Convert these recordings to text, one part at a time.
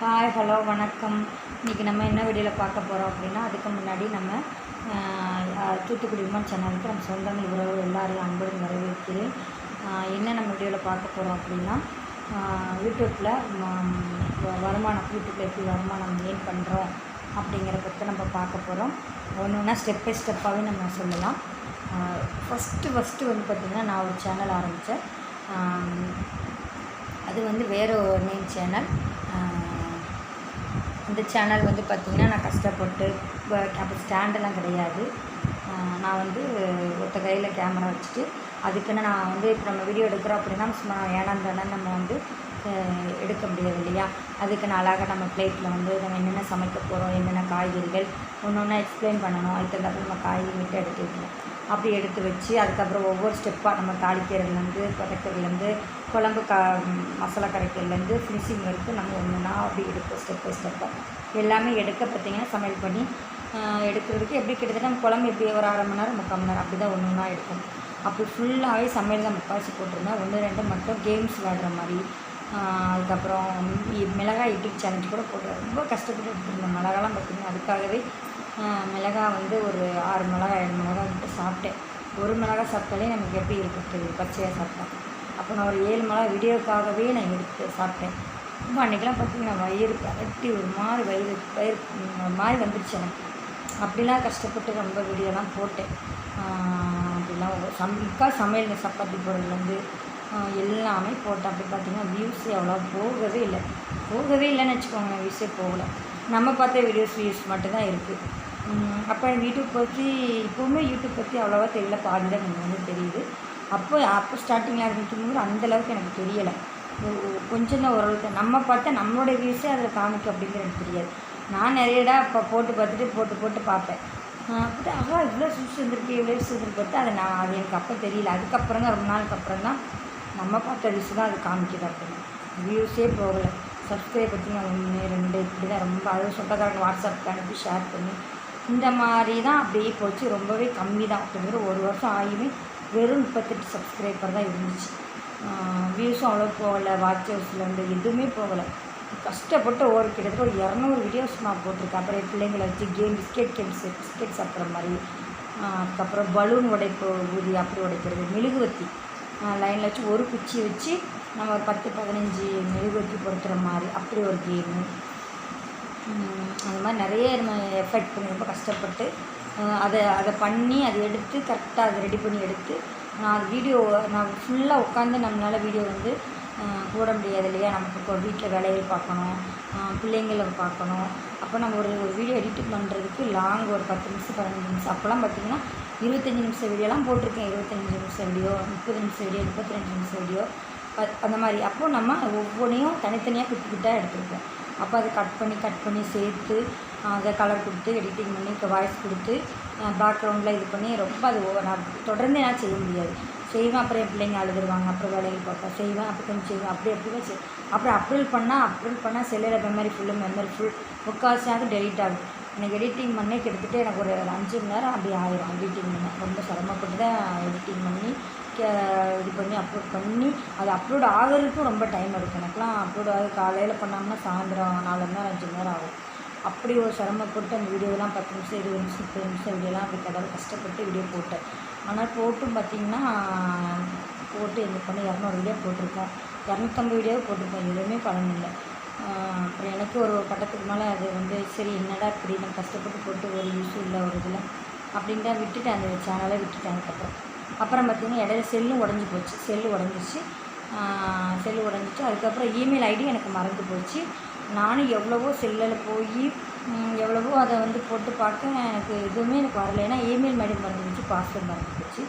Hi hello வணக்கம். இன்றைக்கி நம்ம என்ன வீடியோவில் பார்க்க போகிறோம் அப்படின்னா அதுக்கு முன்னாடி நம்ம தூத்துக்குடி விமன் சேனலுக்கு நம்ம சொந்தங்கள் உறவு எல்லாரையும் அன்புடன் வரவேற்கிறேன். என்ன நம்ம வீடியோவில் பார்க்க போகிறோம் அப்படின்னா யூடியூப்பில் வருமானம் யூடியூப்பில் எப்படி வருமானம் ஏன் பண்ணுறோம் அப்படிங்கிற பற்றி நம்ம பார்க்க போகிறோம் ஒன்று ஒன்றா ஸ்டெப் பை ஸ்டெப்பாகவே நம்ம சொல்லலாம். ஃபஸ்ட்டு ஃபஸ்ட்டு வந்து பார்த்திங்கன்னா நான் ஒரு சேனல் ஆரம்பித்தேன் அது வந்து வேறு ஒரு நேம் சேனல். இந்த சேனல் வந்து பார்த்திங்கன்னா நான் கஷ்டப்பட்டு அப்போ ஸ்டாண்டெல்லாம் கிடையாது. நான் வந்து ஒத்த கையில் கேமரா வச்சுட்டு அதுக்குன்னு நான் வந்து இப்போ நம்ம வீடியோ எடுக்கிறோம் அப்படின்னா சும்மா ஏனாந்தானே நம்ம வந்து எடுக்க முடியாது இல்லையா? அதுக்கு நான் அழகாக நம்ம பிளேட்டில் வந்து நம்ம என்னென்ன சமைக்க போகிறோம் என்னென்ன காய்கறிகள் ஒன்று ஒன்றா எக்ஸ்பிளைன் பண்ணணும். அதுக்கு தகுந்த நம்ம காய்கறி மட்டும் எடுத்து வைக்கணும். அப்படி எடுத்து வச்சு அதுக்கப்புறம் ஒவ்வொரு ஸ்டெப்பாக நம்ம தாளிக்கிறதுலேருந்து பதக்கிறதுலேருந்து குழம்பு கா மசாலா கரைக்கிறதுலேருந்து ஃபினிஷிங் வரைக்கும் நம்ம ஒன்றுனா அப்படி எடுப்போம் ஸ்டெப் பை ஸ்டெப்பாக எல்லாமே எடுக்க பார்த்திங்கன்னா சமையல் பண்ணி எடுக்கிறதுக்கு எப்படி கிட்டத்தட்ட நம்ம குழம்பு எப்படி ஒரு அரை மணி நேரம் முக்கால் மணி நேரம் அப்படி தான் ஒன்று ஒன்றா எடுக்கும் அப்படி ஃபுல்லாகவே சமையல் தான் முக்கால்வாசி போட்டிருந்தேன். ஒன்று ரெண்டு மட்டும் கேம்ஸ் விளாடுற மாதிரி அதுக்கப்புறம் மிளகாய் யூடியூப் சேனல் கூட போட்டு ரொம்ப கஷ்டப்பட்டு எடுத்துருந்தேன் மிளகாலாம் பார்த்திங்கன்னா அதுக்காகவே மிளகாய் வந்து ஒரு ஆறு மிளகாய் ஏழு மிளகாய் விட்டு சாப்பிட்டேன். ஒரு மிளகாய் சாப்பிட்டாலே நமக்கு எப்படி இருக்கும் பச்சையாக சாப்பிட்டேன் அப்போ நான் ஒரு ஏழு மிளகாய் வீடியோக்காகவே நான் எடுத்து சாப்பிட்டேன். ரொம்ப அன்றைக்கெலாம் பார்த்திங்கன்னா வயிறு கரட்டி ஒரு மாதிரி வயிறு வயிறு ஒரு மாதிரி வந்துருச்சு எனக்கு. அப்படிலாம் கஷ்டப்பட்டு ரொம்ப வீடியோலாம் போட்டேன். அப்படிலாம் ஒரு சம் முக்கால் சமையல் சப்பாத்தி போடுறதுலேருந்து எல்லாமே போட்டேன். அப்படி பார்த்தீங்கன்னா வியூஸ் எவ்வளோ போகவே இல்லை. போகவே இல்லைன்னு வச்சுக்கோங்க வியூஸே போகலை. நம்ம பார்த்த வீடியோஸ் வியூஸ் மட்டும்தான் இருக்குது அப்போ யூடியூப் பற்றி இப்போவுமே யூடியூப் பற்றி அவ்வளோவா தெரியல. பாதி தான் எனக்கு வந்து தெரியுது. அப்போ அப்போ ஸ்டார்டிங் ஆரம்பிக்கும்போது போது அந்த அளவுக்கு எனக்கு தெரியலை. கொஞ்சம் தான் ஓரளவுக்கு. நம்ம பார்த்தா நம்மளோட வியூஸே அதில் காமிக்கும் அப்படிங்கிறது எனக்கு தெரியாது. நான் நிறையடா இப்போ போட்டு பார்த்துட்டு போட்டு போட்டு பார்ப்பேன். அப்படி ஆஹா இவ்வளோ சூஸ் வந்துருக்கு இவ்வளோ சூஸ் வந்துருக்கு பார்த்து அதை நான் அது எனக்கு அப்போ தெரியல. அதுக்கப்புறம் தான் ரொம்ப நாளுக்கு அப்புறம் தான் நம்ம பார்த்த வியூஸ் தான் அது காமிக்குது அப்படின்னு. வியூஸே போகலை. சப்ஸ்கிரைப் நான் ஒன்று ரெண்டு இப்படி தான் ரொம்ப அதுவும் சொந்தக்காரங்க வாட்ஸ்அப்புக்கு அனுப்பி ஷேர் பண்ணி. இந்த மாதிரி தான் அப்படியே போச்சு. ரொம்பவே கம்மி தான் அப்படிங்கிற ஒரு வருஷம் ஆகியுமே வெறும் முப்பத்தெட்டு சப்ஸ்கிரைபர் தான் இருந்துச்சு. வியூஸும் அவ்வளோ போகலை. வாட்சர்ஸ்லேருந்து எதுவுமே போகலை. கஷ்டப்பட்டு ஒரு கிட்டத்தட்ட ஒரு இரநூறு வீடியோஸ் நான் போட்டிருக்கேன். அப்புறம் பிள்ளைங்களை வச்சு கேம் பிஸ்கெட் கேம்ஸ் பிஸ்கெட் சாப்பிட்ற மாதிரி. அதுக்கப்புறம் பலூன் உடைப்பு ஊதி அப்படி உடைக்கிறது மெழுகுவத்தி லைனில் வச்சு ஒரு குச்சி வச்சு நம்ம ஒரு பத்து பதினஞ்சு மெழுகுவர்த்தி பொறுத்துற மாதிரி அப்படி ஒரு கேமு அந்த மாதிரி நிறைய நம்ம எஃபெக்ட் பண்ணி ரொம்ப கஷ்டப்பட்டு அதை அதை பண்ணி அதை எடுத்து கரெக்டாக அதை ரெடி பண்ணி எடுத்து நான் வீடியோ நான் ஃபுல்லாக உட்காந்து நம்மளால் வீடியோ வந்து அஹ் போட முடியாது இல்லையா? நமக்கு இப்போ வீட்டில் வேலையை பார்க்கணும். பிள்ளைங்களை பார்க்கணும். அப்போ நம்ம ஒரு ஒரு வீடியோ எடிட் பண்ணுறதுக்கு லாங் ஒரு பத்து நிமிஷம் பதினஞ்சு நிமிஷம். அப்போல்லாம் பார்த்தீங்கன்னா இருபத்தஞ்சி நிமிஷம் வீடியோலாம் போட்டிருக்கேன். இருபத்தஞ்சி நிமிஷம் வீடியோ முப்பது நிமிஷம் வீடியோ முப்பத்தி ரெண்டு நிமிஷம் வீடியோ அந்த மாதிரி. அப்போது நம்ம ஒவ்வொன்றையும் தனித்தனியாக குட்டி குட்டாக எடுத்துருப்போம். அப்போ அதை கட் பண்ணி கட் பண்ணி சேர்த்து அதை கலர் கொடுத்து எடிட்டிங் பண்ணி வாய்ஸ் கொடுத்து பேக்ரவுண்டில் இது பண்ணி ரொம்ப அது நான் தொடர்ந்து என்னால் செய்ய முடியாது. செய்வேன். அப்புறம் என் பிள்ளைங்க அழுதுருவாங்க. அப்புறம் வேலைக்கு பார்ப்பேன். செய்வேன். அப்படி கொஞ்சம் செய்வேன். அப்படி அப்படி தான் செய் அப்புறம் அப்ரூவல் பண்ணால் அப்ரூவல் பண்ணால் செல்லில் மெமரி ஃபுல்லு மெமரி ஃபுல் முக்கால்வாசியாவது டெலிட் ஆகும் எனக்கு எடிட்டிங் பண்ணி கிட்டத்தட்ட எனக்கு ஒரு அஞ்சு மணி நேரம் அப்படி ஆயிரும். எடிட்டிங் பண்ண. ரொம்ப சிரமப்பட்டு தான் எடிட்டிங் பண்ணி கே- இது பண்ணி அப்லோட் பண்ணி அது அப்லோட் ஆகிறதுக்கும் ரொம்ப டைம் எடுக்கும். எனக்குலாம் அப்லோட் ஆகுது. காலையில் பண்ணோம்னா சாயந்தரம் நாலு மணி நேரம் அஞ்சு மணி நேரம் ஆகும். அப்படி ஒரு சிரமப்பட்டு அந்த வீடியோலாம் பத்து நிமிஷம் இருபது நிமிஷம் முப்பது நிமிஷம் வீடியோலாம் அப்படி கடவுள் கஷ்டப்பட்டு வீடியோ போட்டேன். ஆனால் போட்டும் பார்த்திங்கன்னா போட்டு எங்கள் பொண்ணு இரநூறு வீடியோ போட்டிருக்கோம். இரநூத்தம்பது வீடியோ போட்டிருக்கோம். எதுவுமே பலன் இல்லை அப்புறம் எனக்கு ஒரு கட்டத்துக்கு மேலே அது வந்து சரி என்னடா இப்படி நான் கஷ்டப்பட்டு போட்டு ஒரு யூஸ் இல்லை ஒரு இதில் அப்படின்ட்டு தான் விட்டுட்டேன் அந்த சேனலை விட்டுட்டேன் அதுக்கப்புறம். அப்புறம் பார்த்திங்கன்னா இடையில செல்லும் உடஞ்சி போச்சு. செல்லு உடஞ்சிச்சு. செல்லு உடஞ்சிச்சு. அதுக்கப்புறம் இமெயில் ஐடி எனக்கு மறந்து போச்சு. நானும் எவ்வளவோ செல்லில் போய் எவ்வளவோ அதை வந்து போட்டு பார்க்க எனக்கு எதுவுமே எனக்கு வரல. ஏன்னா இமெயில் ஐடி மறந்துடுச்சு பாஸ்வேர்ட் மறந்து போச்சு.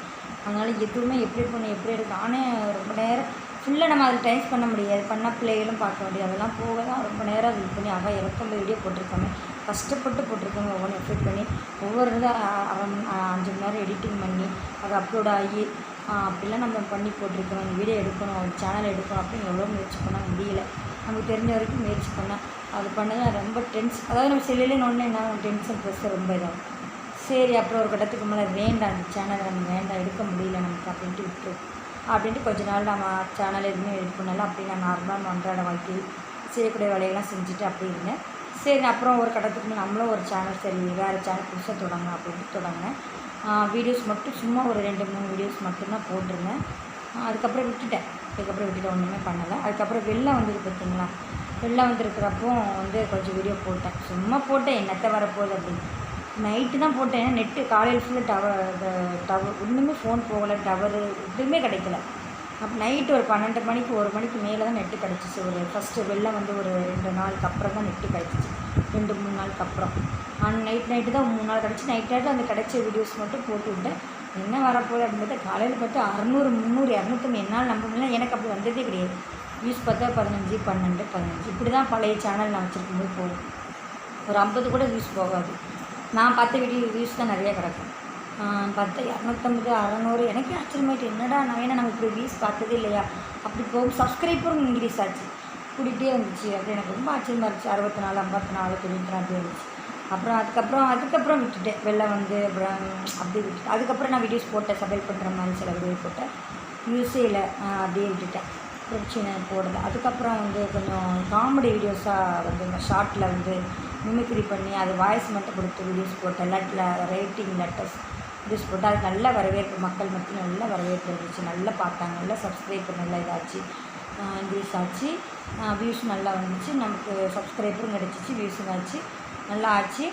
அதனால் எதுவுமே எப்படி பண்ணி எப்படி எடுக்க ஆனால் ரொம்ப நேரம் ஃபுல்லாக நம்ம அதில் டைப் பண்ண முடியாது. பண்ணால் பிள்ளைகளும் பார்க்க முடியாது அதெல்லாம் போக தான் ரொம்ப நேரம் அது இது பண்ணி அவள் இறக்கம் வீடியோ போட்டிருக்காங்க. கஷ்டப்பட்டு போட்டிருக்காங்க ஒவ்வொன்று எஃபெக்ட் பண்ணி ஒவ்வொரு இதாக அஞ்சு மணி நேரம் எடிட்டிங் பண்ணி அது அப்லோட் ஆகி அப்படிலாம் நம்ம பண்ணி போட்டிருக்கோம் அந்த வீடியோ எடுக்கணும் சேனல் எடுக்கணும் அப்படின்னு எவ்வளோ முயற்சி பண்ணால் முடியல. தெரிஞ்ச வரைக்கும் முயற்சி பண்ணேன் அது பண்ணதான் ரொம்ப டென்ஸ் அதாவது நம்ம செல்லிலே நோண்டினா என்ன டென்ஷன் ப்ரெஷர் ரொம்ப இதாகும். சரி அப்புறம் ஒரு கட்டத்துக்கு மேலே வேண்டாம் அந்த சேனலை நம்ம வேண்டாம் எடுக்க முடியல நமக்கு அப்படின்ட்டு விட்டு அப்படின்ட்டு கொஞ்ச நாள் நம்ம சேனல் எதுவுமே இது அப்படி நான் நார்மலாக அன்றாட வாழ்க்கையில் செய்யக்கூடிய வேலையெல்லாம் செஞ்சுட்டு அப்படி இருந்தேன். சரி அப்புறம் ஒரு கட்டத்துக்கு நம்மளும் ஒரு சேனல் சரி வேறு சேனல் புதுசாக தொடங்கலாம் அப்படின்ட்டு தொடங்கினேன். வீடியோஸ் மட்டும் சும்மா ஒரு ரெண்டு மூணு வீடியோஸ் மட்டும்தான் போட்டிருந்தேன். அதுக்கப்புறம் விட்டுட்டேன். அதுக்கப்புறம் விட்டுட்டு ஒன்றுமே பண்ணலை. அதுக்கப்புறம் வெளில வந்தது பார்த்தீங்களா? வெளில வந்துருக்கிறப்போ வந்து கொஞ்சம் வீடியோ போட்டேன். சும்மா போட்டேன். என்னத்தை வரப்போகுது அப்படின்னு. நைட்டு தான் போட்டேன். நெட்டு காலையில் ஃபுல்லாக டவர் டவர் ஒன்றுமே ஃபோன் போகலை. டவரு எதுவுமே கிடைக்கல. அப்போ நைட்டு ஒரு பன்னெண்டு மணிக்கு ஒரு மணிக்கு மேலே தான் நெட்டு கிடச்சிச்சு. ஒரு ஃபஸ்ட்டு வெளில வந்து ஒரு ரெண்டு நாளுக்கு அப்புறம் தான் நெட்டு கிடச்சிச்சு. ரெண்டு மூணு நாளுக்கு அப்புறம். ஆனால் நைட் நைட்டு தான் மூணு நாள் கிடச்சி. நைட் நைட்டில் அந்த கிடைச்ச வீடியோஸ் மட்டும் போட்டு விட்டேன். என்ன வரப்போகுது அப்படின்னு பார்த்தா காலையில் பார்த்தா அறநூறு முந்நூறு இரநூத்தம்பது என்னால் நம்ப முடியல. எனக்கு அப்படி வந்ததே கிடையாது. நியூஸ் பார்த்தா பதினஞ்சு பன்னெண்டு பதினஞ்சு. இப்படி தான் பழைய சேனல் நான் வச்சுருக்கும்போது போகும். ஒரு ஐம்பது கூட வியூஸ் போகாது. நான் பார்த்த வீடியோ வியூஸ் தான் நிறைய கிடக்கும். பார்த்தா இரநூத்தம்பது அறநூறு. எனக்கே ஆச்சரியமாயிட்டு என்னடா நான் ஏன்னா நம்ம இப்படி வியூஸ் பார்த்ததே இல்லையா? அப்படி போகும். சப்ஸ்கிரைபரும் இன்க்ரீஸ் ஆச்சு கூட்டிகிட்டே வந்துச்சு. அப்படி எனக்கு ரொம்ப ஆச்சரியமாக இருந்துச்சு. அறுபத்தி நாலு ஐம்பத்தி நாலு தொண்ணூற்றி நாலு இருந்துச்சு அப்புறம் அதுக்கப்புறம் அதுக்கப்புறம் விட்டுட்டேன். வெளில வந்து அப்புறம் அப்படி விட்டு அதுக்கப்புறம் நான் வீடியோஸ் போட்டேன் சமையல் பண்ணுற மாதிரி சில வீடியோ போட்டேன். யூஸே இல்லை. அப்படியே விட்டுட்டேன். பிரச்சனை போடல. அதுக்கப்புறம் வந்து கொஞ்சம் காமெடி வீடியோஸாக வந்து இந்த ஷார்ட்டில் வந்து மிமிக்ரி பண்ணி அது வாய்ஸ் மட்டும் கொடுத்து வீடியோஸ் போட்டேன். லெட்டில் ரைட்டிங் லெட்டர்ஸ் வீடியோஸ் போட்டு அது நல்ல வரவேற்பு மக்கள் மத்தியில் நல்ல வரவேற்பு இருந்துச்சு. நல்லா பார்த்தாங்க. நல்லா சப்ஸ்கிரைபர் நல்லா இதாச்சு. இன்க்ரீஸ் ஆச்சு. வியூஸ் நல்லா வந்துச்சு. நமக்கு சப்ஸ்கிரைபரும் கிடச்சிச்சு. வியூஸும் ஆச்சு. நல்லா ஆச்சு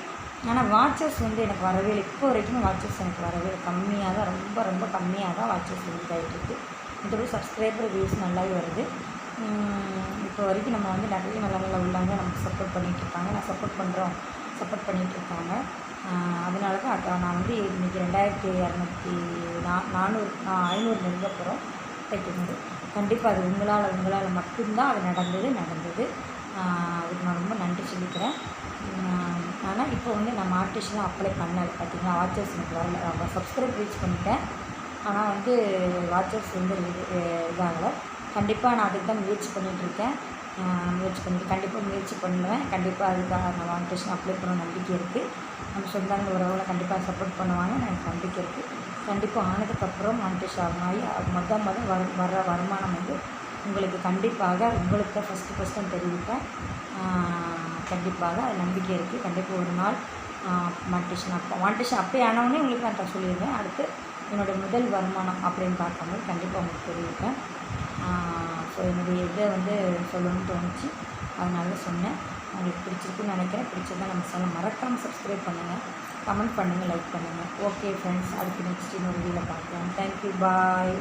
ஆனால் வாட்சஸ் வந்து எனக்கு வரவே இல்லை. இப்போ வரைக்கும் வாட்சஸ் எனக்கு வரவே இல்லை. கம்மியாக தான் ரொம்ப ரொம்ப கம்மியாக தான் வாட்சஸ் லிங்க் ஆகிட்டுருக்கு மற்றபடி சப்ஸ்கிரைபர் வியூஸ் நல்லாவே வருது. இப்போ வரைக்கும் நம்ம வந்து நிறைய நல்ல நல்ல உள்ளவங்க நமக்கு சப்போர்ட் பண்ணிகிட்ருக்காங்க நான் சப்போர்ட் பண்ணுறோம் சப்போர்ட் பண்ணிகிட்ருக்காங்க அதனால தான் அக்கா நான் வந்து இன்றைக்கி ரெண்டாயிரத்தி இரநூத்தி நா நானூறு நான் ஐநூறு நெருங்க போகிறோம் தைக்கிறது கண்டிப்பாக அது உங்களால் உங்களால் மட்டும்தான் அது நடந்தது நடந்தது. அதுக்கு நான் ரொம்ப நன்றி சொல்லிக்கிறேன். ஆனால் இப்போ வந்து நான் மார்டிஷன்லாம் அப்ளை பண்ணது பார்த்தீங்கன்னா வாட்சர்ஸ் எனக்கு வரல. அவங்க சப்ஸ்கிரைப் ரீச் பண்ணிட்டேன். ஆனால் வந்து வாட்சர்ஸ் வந்து இதாகலை. கண்டிப்பாக நான் அதுக்கு தான் முயற்சி பண்ணிகிட்ருக்கேன் முயற்சி பண்ணிட்டு கண்டிப்பாக முயற்சி பண்ணுவேன். கண்டிப்பாக அதுக்காக நான் மானிட்டேஷன் அப்ளை பண்ண நம்பிக்கை இருக்குது நம்ம சொந்தங்க உறவுகளை கண்டிப்பாக சப்போர்ட் பண்ணுவாங்க. எனக்கு நம்பிக்கை இருக்குது கண்டிப்பாக ஆனதுக்கப்புறம் மானிட்டேஷன் ஆகி மொதல் மொதல் வர வர்ற வருமானம் வந்து உங்களுக்கு கண்டிப்பாக உங்களுக்கு ஃபஸ்ட்டு ஃபஸ்ட்டு தெரிவிப்பேன். கண்டிப்பாக அது நம்பிக்கை இருக்குது. கண்டிப்பாக ஒரு நாள் மானிட்டேஷன் அப்போ மானிட்டேஷன் அப்போ ஆனவுடனே உங்களுக்கு நான் த- சொல்லிடுவேன் அடுத்து என்னோடய முதல் வருமானம் அப்படின்னு பார்க்கும்போது கண்டிப்பாக உங்களுக்கு தெரிவிப்பேன். ஸோ என்னுடைய இதை வந்து சொல்லணும்னு தோணுச்சு. அதனால சொன்னேன். உங்களுக்கு பிடிச்சிருக்குன்னு நினைக்கிறேன். பிடிச்சிருந்தா நம்ம சொல்ல மறக்காமல் சப்ஸ்கிரைப் பண்ணுங்கள் கமெண்ட் பண்ணுங்கள் லைக் பண்ணுங்கள் ஓகே ஃப்ரெண்ட்ஸ் அதுக்கு நெக்ஸ்ட் இன்னொரு வீடியோவில் பார்க்கலாம். Thank you bye